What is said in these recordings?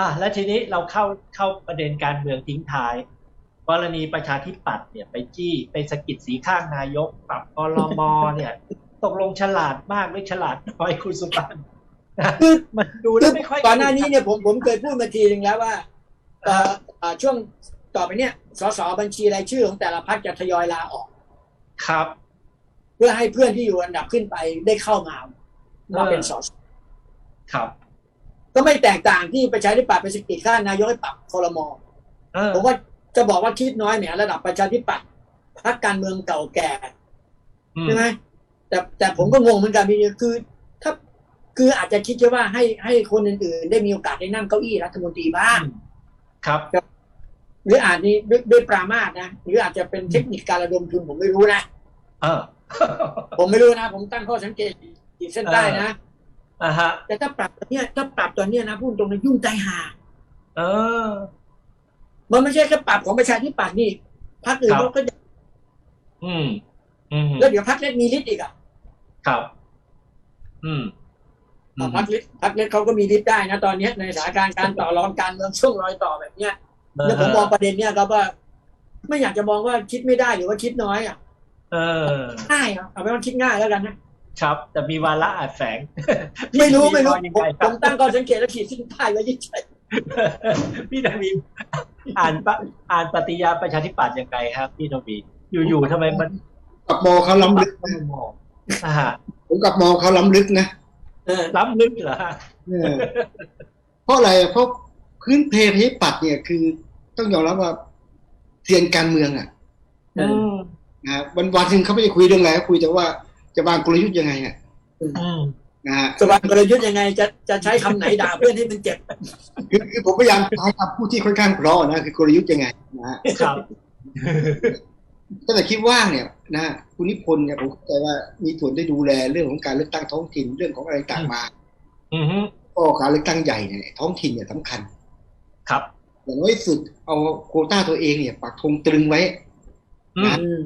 อะแล้วทีนี้เราเข้าเข้าประเด็นการเมืองทิ้งท้าย กรณีประชาธิปัตย์เนี่ยไปจี้ไปสะกิดสีข้างนายก ปรับกรมเนี่ยตกลงฉลาดมากหรือฉลาดน้อยคุณสุพันธ์คือมันดูแล้วไม่ค่อยก่อนหน้านี้เนี่ยผมผมเคยพูดมาทีหนึ่งแล้วว่าเอ่อเอ่อช่วงต่อไปเนี่ยสสบัญชีรายชื่อของแต่ละพรรคจะทยอยลาออก ครับ เพื่อให้เพื่อนที่อยู่อันดับขึ้นไปได้เข้ามามาเป็นสสครับ ก็ไม่แตกต่างที่ประชาธิปัตย์ไปสกิดข้างนายกให้ปรับคอรมอเออผมว่าจะบอกว่าคิดน้อยเนี่ยระดับประชาธิปัตย์พรรคการเมืองเก่าแก่อืมใช่ไหมแต่แต่ผมก็งงเหมือนกันพี่คือถ้าคืออาจจะคิดแค่ว่าให้ให้คนอื่นๆ ได้มีโอกาสได้นั่งเก้าอี้รัฐมนตรีบ้าง ครับ หรืออาจนี้ด้วยด้วยปรามาสนะหรืออาจจะเป็นเทคนิคการระดมทุนผมไม่รู้นะเออผมไม่รู้นะ ผมตั้งข้อสังเกตขีดเส้นใต้นะ อ่าฮะ แต่ถ้าปรับตัวเนี้ยถ้าปรับตัวเนี้ยนะพูดตรงนะยุ่งใจหาเออ มันไม่ใช่แค่ปรับของประชาธิปัตย์นี่พรรคอื่นครับเขาก็จะอืม อืมแล้วเดี๋ยวพรรคเล็กมีฤทธิ์อีกอะครับ อืมอืมพรรคเล็กพรรคเล็กเขาก็มีฤทธิ์ได้นะตอนเนี้ยในสถานการณ์การต่อรองการเมืองช่วงรอยต่อแบบเนี้ยแล้วผมมองประเด็นเนี้ยครับว่า ไม่อยากจะมองว่าคิดไม่ได้หรือว่าคิดน้อยอะ เออง่ายอะเอาเป็นว่าคิดง่ายแล้วกันนะ ครับ แต่มีวาระอาจแฝง ไม่รู้ไม่รู้ยังผมไงคผรับมตั้งข้อสังเกตแล้วขีดเส้นใต้ไว้ยิ่งพี่ทวีอ่านปะอ่านปฏิญาณประชาธิปัตย์ยังไงครับ พี่ทวีอยู่ๆทำไมมันกับมองเขาล้ำลึกมันมองอ่าฮะผมกับมองเขาล้ำลึกนะเออล้ำลึกเหรอฮะเออเพราะอะไรเพราะพื้นเพประชาธิปัตย์เนี่ยคือต้องยอมรับว่าเซียนการเมืองอะอืมนะฮะวันวันหนึ่งเขาไม่ได้คุยเรื่องอะไรเขาคุยแต่ว่า จะวางกลยุทธ์ยังไงอะอืมนะฮะสว่างกลยุทธ์ยังไง จะจะใช้คำไหนด่าเพื่อนให้มันเจ็บคือคือผมพยายามใช้คำพูดที่ค่อนข้างเพราะนะคือกลยุทธ์ยังไงนะฮะครับตั้งแต่คิดว่างเนี่ยนะคุณนิพนธ์เนี่ยผมเข้าใจว่ามีส่วนได้ดูแลเรื่องของการเลือกตั้งท้องถิ่นเรื่องของอะไรต่างๆมาอืมฮึก็การเลือกตั้งใหญ่เนี่ยท้องถิ่นเนี่ยสำคัญ ครับอย่างน้อยสุดเอาโควต้าตัวเองเนี่ยปักธงตรึงไว้อืม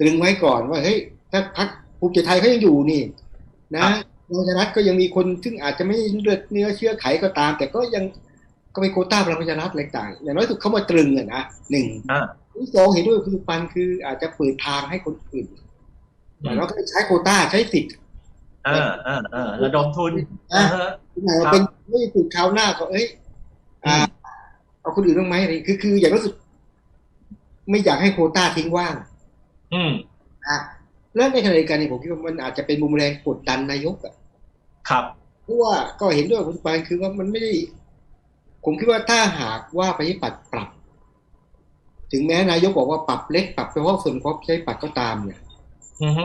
ตรึงไว้ก่อนว่าเฮ้ยถ้าพัก ภูมิใจไทยเขายังอยู่นี่ นะครับนายชนัทก็ยังมีคนซึ่งอาจจะไม่เลือดเนื้อเชื้อไขก็ตาม แต่ก็ยังก็เป็นโควต้าพลังประชารัฐอะไรต่างอย่างน้อยสุดเขามาตรึงอะนะหนึ่งอ่าที่สองเห็นด้วยกับคุณสุปันคืออาจจะเปิดทางให้คนอื่นอย่างน้อยก็ใช้โควต้าใช้สิทธิ์อ่าอ่าอ่าระดมทุนอ่าอ่าฮะที่ไหนว่าเป็นไม่ถูกคราวหน้าก็เอ้ยอ่าเอาคนอื่นบ้างไหมอะไรคือคืออย่างน้อยสุดไม่อยากให้โควต้าทิ้งว่าง อืมอะ แล้วในขณะเดียวกันเนี่ยผมคิดว่ามันอาจจะเป็นมุมแรงกดดันนายกอะครับเพราะว่าก็เห็นด้วยกับคุณปานคือว่ามันไม่ได้ ผมคิดว่าถ้าหากว่าประชาธิปัตย์ปรับ ถึงแม้นายกบอกว่าปรับเล็กปรับเฉพาะส่วนของประชาธิปัตย์ก็ตามเนี่ยอืมฮึ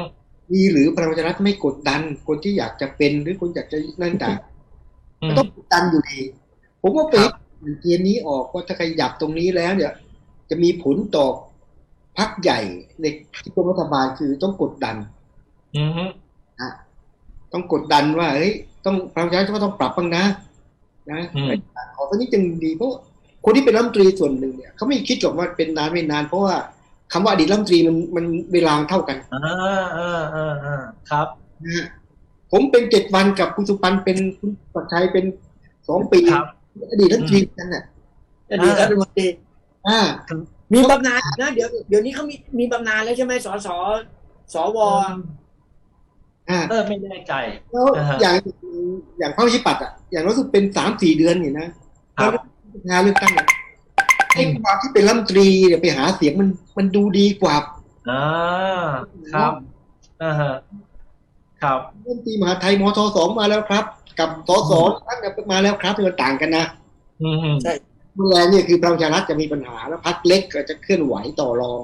มีหรือพลังประชารัฐไม่กดดัน คนที่อยากจะเป็นหรือคนอยากจะนั่นแต่างอืก็มต้องกดดันอยู่ดี ผมว่าไปครับเกมนี้ออกว่าถ้าขยับตรงนี้แล้วเนี่ย จะมีผลต่อ พักใหญ่ในที่เป็นรัฐบาลคือต้องกดดันอืมฮึต้องกดดันว่าเฮ้ยต้องพลังประชารัฐก็ต้องปรับบ้างนะนะอืมขอสักนิดจึงดีเพราะคนที่เป็นรัฐมนตรีส่วนหนึ่งเนี่ยเขาไม่คิดหรอกว่าเป็นนานไม่นาน เพราะว่าคำว่าอดีตรัฐมนตรีมันมันเวลาเท่ากันอ่าอ่าอ่าอ่าครับนะฮะผมเป็นเจ็ดวันกับคุณสุปันเป็นคุณปัจชัยเป็นสองปีครับอดีตรัฐมนตรีกันน่ะอดีตรัฐมนตรีอ่า มีบำนาญนะเดี๋ยวเดี๋ยวนี้เขามีมีบำนาญแล้วใช่ไหมสสสวอ่าเออไม่แน่ใจแล้วอ่าฮะอย่างอย่างพระวิปัตย์อะอย่างรู้สึกเป็นสามสี่เดือนเนี่ยนะครับงานเลือกตั้งเนี่ยไอ้ความที่เป็นรัฐมนตรีเนี่ยไปหาเสียงมันมันดูดีกว่าอ่าครับอ่าฮะครับรัฐมนตรีมหาไทยมทสองมาแล้วครับ กับสสตั้งแต่มาแล้วครับมันต่างกันนะอืมฮึ เมื่อแรงเนี่ยคือพลังประชารัฐจะมีปัญหาแล้วพักเล็กก็จะเคลื่อนไหวต่อรอง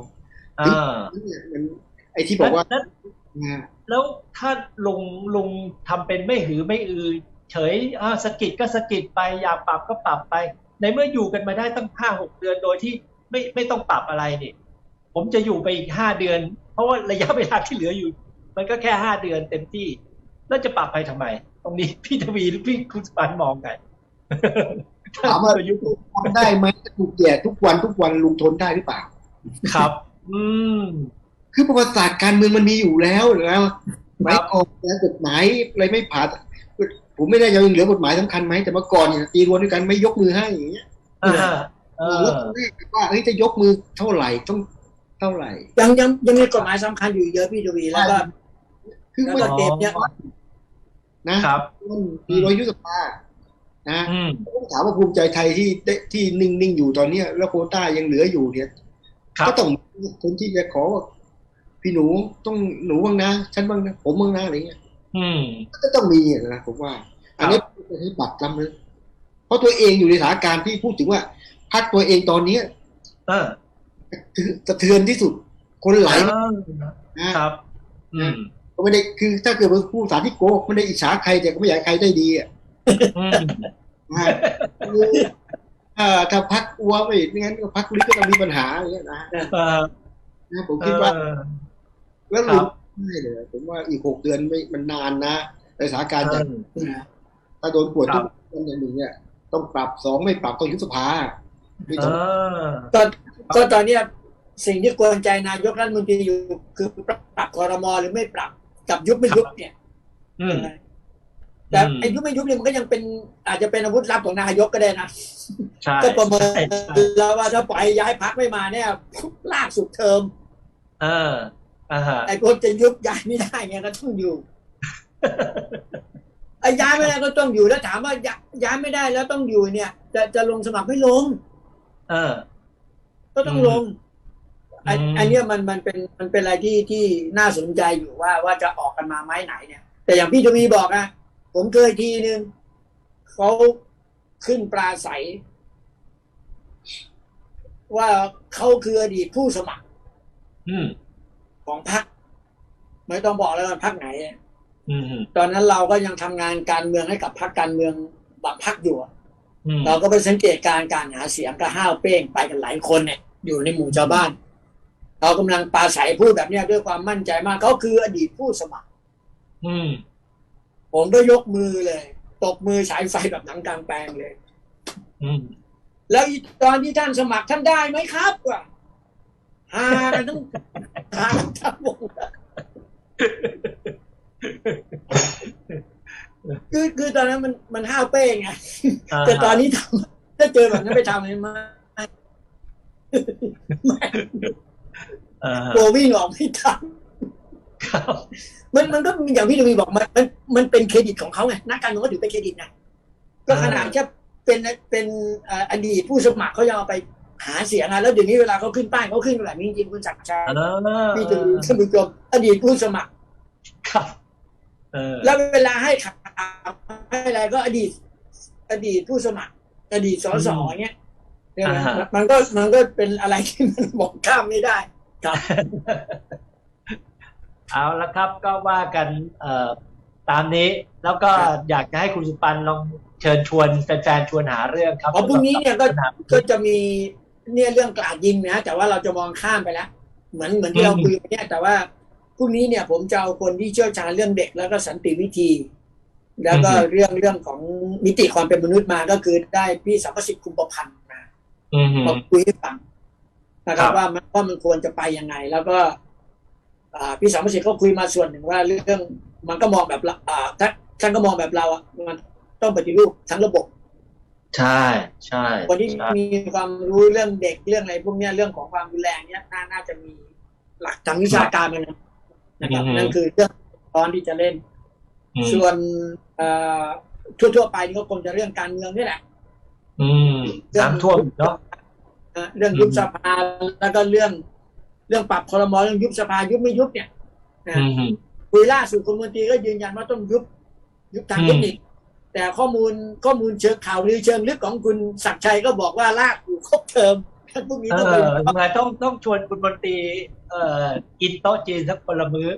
อ่าเนี่ยมันไอ้ที่บอกว่าแล้วนะแล้วถ้าลงลงทำเป็นไม่หือไม่อือ เฉยอ่าสะกิดก็สะกิดไปอยากปรับก็ปรับไป ในเมื่ออยู่กันมาได้ตั้งห้าหกเดือนโดยที่ไม่ไม่ต้องปรับอะไรนี่ผมจะอยู่ไปอีกห้าเดือน เพราะว่าระยะเวลาที่เหลืออยู่ มันก็แค่ห้าเดือนเต็มที่ แล้วจะปรับไปทำไม ตรงนี้พี่ทวีหรือพี่คุณสปันมองไง ถามว่าประยุทธ์ทำได้ไหมถูกแย่ทุกวันทุกวันลุงทนได้หรือเปล่า ครับ อืมคือประวัติศาสตร์การเมืองมันมีอยู่แล้วแล้วคไม่รับออกแล้วกฎหมายอะไรไม่ผ่านผมไม่ได้ยังเหลือกฎหมายสำคัญไหมแต่เมื่อก่อนเนี่ยตีรวนด้วยกันไม่ยกมือให้อย่างเงี้ยอ่าฮะเอแล้วอตอนแรกว่าเฮ้ยจะยกมือเท่าไหร่ต้องเท่าไหร่ ยังยังยังมีกฎหมายสำคัญอยู่เยอะพี่ทวีแล้วก็คือแล้วไม่ก็ต้องเกมเนี่ยนะครับตีรวนยุทธภา นะอืมผมถามว่าภูมิใจไทยที่ได้ที่นิ่งๆอยู่ตอนเนี้ย แล้วโควต้ายังเหลืออยู่เนี่ยครับก็ต้องมีคนที่จะขอว่าพี่หนูต้องหนูบ้างนะฉันบ้างนะผมบ้างนะอะไรเงี้ยอืมก็ต้องมีอะนะผมว่า อันนี้เป็นให้บัตรจำเลยเพราะตัวเองอยู่ในสถานการณ์ที่พูดถึงว่าพักตัวเองตอนเนี้ยเออสะเทือนที่สุด คนไหลนะครับ อืมก็ไม่ได้คือถ้าเกิดว่าผู้สาธิโกไม่ได้อิจฉาใครแต่ก็ไม่อยากให้ใครได้ดีอะ อืมนะคือถ้าถ้าพักอัวไม่ไม่งั้นก็พักลิกก็ต้องมีปัญหาอย่างเงี้ยนะเออนะผมคิดว่าเออแล้วครัลุบงไม่เลยผมว่าอีกหกเดือนไม่มันนานนะในสถานการณ์แบบเออนะถ้าโดนปวดครัทุบกคนอย่างหนึ่งเนี่ย ต้องปรับสองไม่ปรับต้องยุบสภาไม่เอต้องอก็ก็ตอนเนี้ยสิ่งที่กวนใจนายกรัฐมนตรีอยู่ คือปรับคอรมอหรือไม่ปรับกับยุบไม่ยุบเนี่ยอืม แต่อืมไอ้ยุบไม่ยุบเนี่ยมันก็ยังเป็นอาจจะเป็นอาวุธลับของนายกก็ได้นะใช่ก็ประเมินใช่ใช่แล้วว่าถ้าปล่อยย้ายพักไม่มาเนี่ยลากสุดเทอม เอออ่าฮะไอ้คนจะยุบย้ายไม่ได้ไงก็ต้องอยู่ไอ้ย้ายไม่ได้ก็ต้องอยู่แล้วถามว่าย้ายย้ายไม่ได้แล้วต้องอยู่เนี่ย จะจะลงสมัครไม่ลง เออ ก็ต้องลงอันอืมอันเนี้ยมันมันเป็นมันเป็นอะไรที่ที่น่าสนใจอยู่ว่าว่าจะออกกันมาไม้ไหนเนี่ย แต่อย่างพี่ทวีบอกอะ ผมเคยทีนึงเขาขึ้นปราศัยว่าเขาคืออดีตผู้สมัครอืมของพรรคไม่ต้องบอกแล้วว่าพรรคไหนอืมตอนนั้นเราก็ยังทำงานการเมืองให้กับพรรคการเมืองบางพรรคอยู่อะอืมเราก็ไปสังเกตการณ์การหาเสียงก็ห้าวเป้งไปกันหลายคนเนี่ย อยู่ในหมู่ชาวบ้าน เรากำลังปราศัยพูดแบบเนี้ยด้วยความมั่นใจมากเขาคืออดีตผู้สมัคร อืม ผมก็ยกมือเลยตบมือฉายไฟแบบหนังกลางแปลงเลยอืมแล้วอีตอนที่ท่านสมัครท่านได้ไหมครับว่ะฮากันทั้งฮากันทั้งวงคือคือตอนนั้นมันมันห้าวเป้งไงาแต่ตอนนี้ทำถ้าเจอแบบนั้นไปทำอะไรมาเออโกลัววิ่งออกไม่ทัน ครับมันมันก็อย่างพี่ทวีบอกมันมันมันเป็นเครดิตของเขาไงนักการเมืองก็ถือเป็นเครดิตนะก็ขนาดแค่เป็นเป็นเอ่ออดีตผู้สมัครเขายังเอาไปหาเสียงอะแล้วเดี๋ยวนี้เวลาเขาขึ้นป้ายเขาขึ้นกันแบบนี้จริงๆคุณศักดิ์ชัยเออพี่ทวีท่านผู้ชมอดีตผู้สมัครครับเออแล้วเวลาให้ข่าวให้อะไรก็อดีต อดีตผู้สมัคร อดีตสสเงี้ยใช่ไหมอ่าฮะมันก็มันก็เป็นอะไรที่มันมองข้ามไม่ได้ครับ เอาละครับก็ว่ากันเอ่อตามนี้แล้วก็ครับอยากจะให้คุณสุปันลองเชิญชวนแฟนๆชวนหาเรื่องครับอ๋อพรุ่งนี้เนี่ยก็ปัญหาก็จะมีเนี่ยเรื่องกราดยิงนะแต่ว่าเราจะมองข้ามไปแล้วเหมือนเหมือนที่เราอืมคุยกันเนี่ยแต่ว่าพรุ่งนี้เนี่ยผมจะเอาคนที่เชี่ยวชาญเรื่องเด็กแล้วก็สันติวิธี แล้วก็เรื่องเรื่องของมิติความเป็นมนุษย์มาก็คือได้พี่สัมภสิทธิ์คุมประพันธ์มาอืมมาคุยให้ฟังนะคครัรับบว่ามันว่ามันควรจะไปยังไง แล้วก็อ่า พี่สัมภสิทธิ์ก็คุยมาส่วนหนึ่งว่าเรื่องมันก็มองแบบเราอ่าท่านท่านก็มองแบบเราอะมันต้องปฏิรูปทั้งระบบ ใช่ใช่คนที่ใช่มีความรู้เรื่องเด็กเรื่องอะไรพวกเนี้ยเรื่องของความรุนแรงเนี้ยน่าน่าจะมีหลักทางวิชาการมันนะนะครับนั่นคือเรื่องตอนที่จะเล่นอืมส่วนเอ่อทั่วๆไปนี่ก็คงจะเรื่องการเมืองนี่แหละอืมน้ำท่วมเนาะนะเรื่องยุบสภาแล้วก็เรื่อง เรื่องปรับคอรมอเรื่องยุบสภายุบไม่ยุบเนี่ยนะอืมคุยล่าสุดคุณมนตรีก็ยืนยันว่าต้องยุบยุบทางเทคนิคแต่ข้อมูลข้อมูลเชิงข่าวหรือเชิงลึกของคุณศักดิ์ชัยก็บอกว่าลากอยู่ครบเทอมท่านพวกนี้เอต้องไปอทำไงต้องต้องชวนคุณมนตรีเอ่อกินโต๊ะจีนสักคนละมื้อ